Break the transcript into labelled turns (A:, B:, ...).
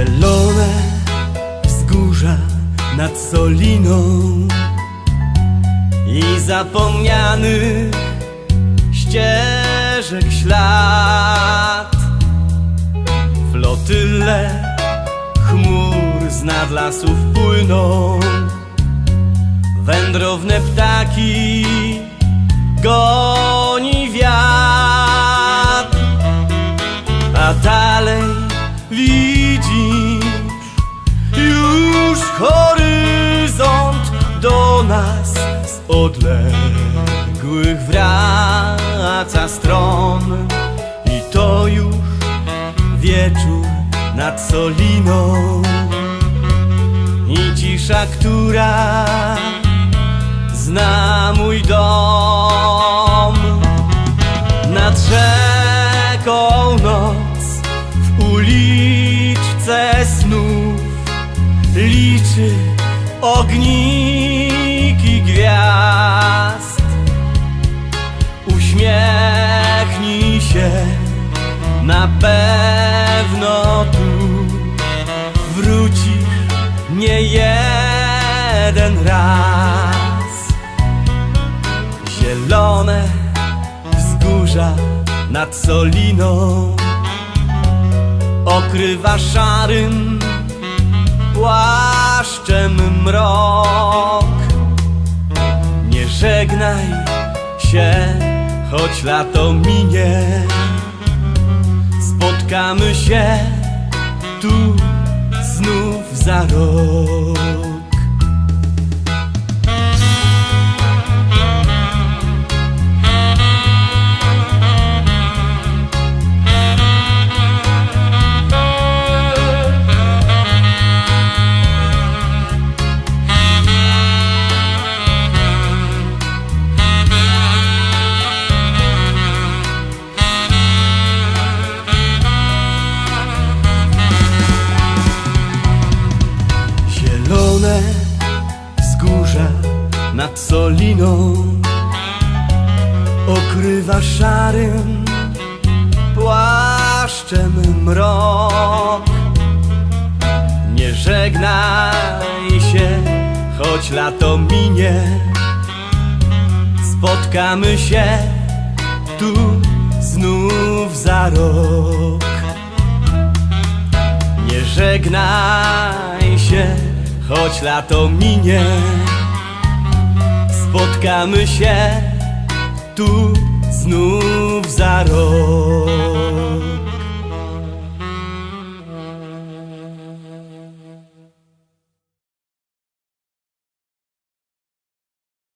A: Zielone wzgórza nad Soliną i zapomnianych ścieżek ślad. Flotyle chmur z nad lasów płyną, wędrowne ptaki z odległych wraca stron i to już wieczór nad Soliną. I cisza, która zna mój dom. Nad rzeką noc w uliczce snów liczy gwiazd. Uśmiechnij się, na pewno tu wrócisz nie jeden raz. Zielone wzgórza nad Soliną okrywa szarym płaszczem żegnaj się, choć lato minie. Spotkamy się tu znów za rok. Nad Soliną okrywa szarym płaszczem mrok. Nie żegnaj się, choć lato minie. Spotkamy się tu znów za rok. Nie żegnaj się, choć lato minie. Spotkamy się tu znów za rok.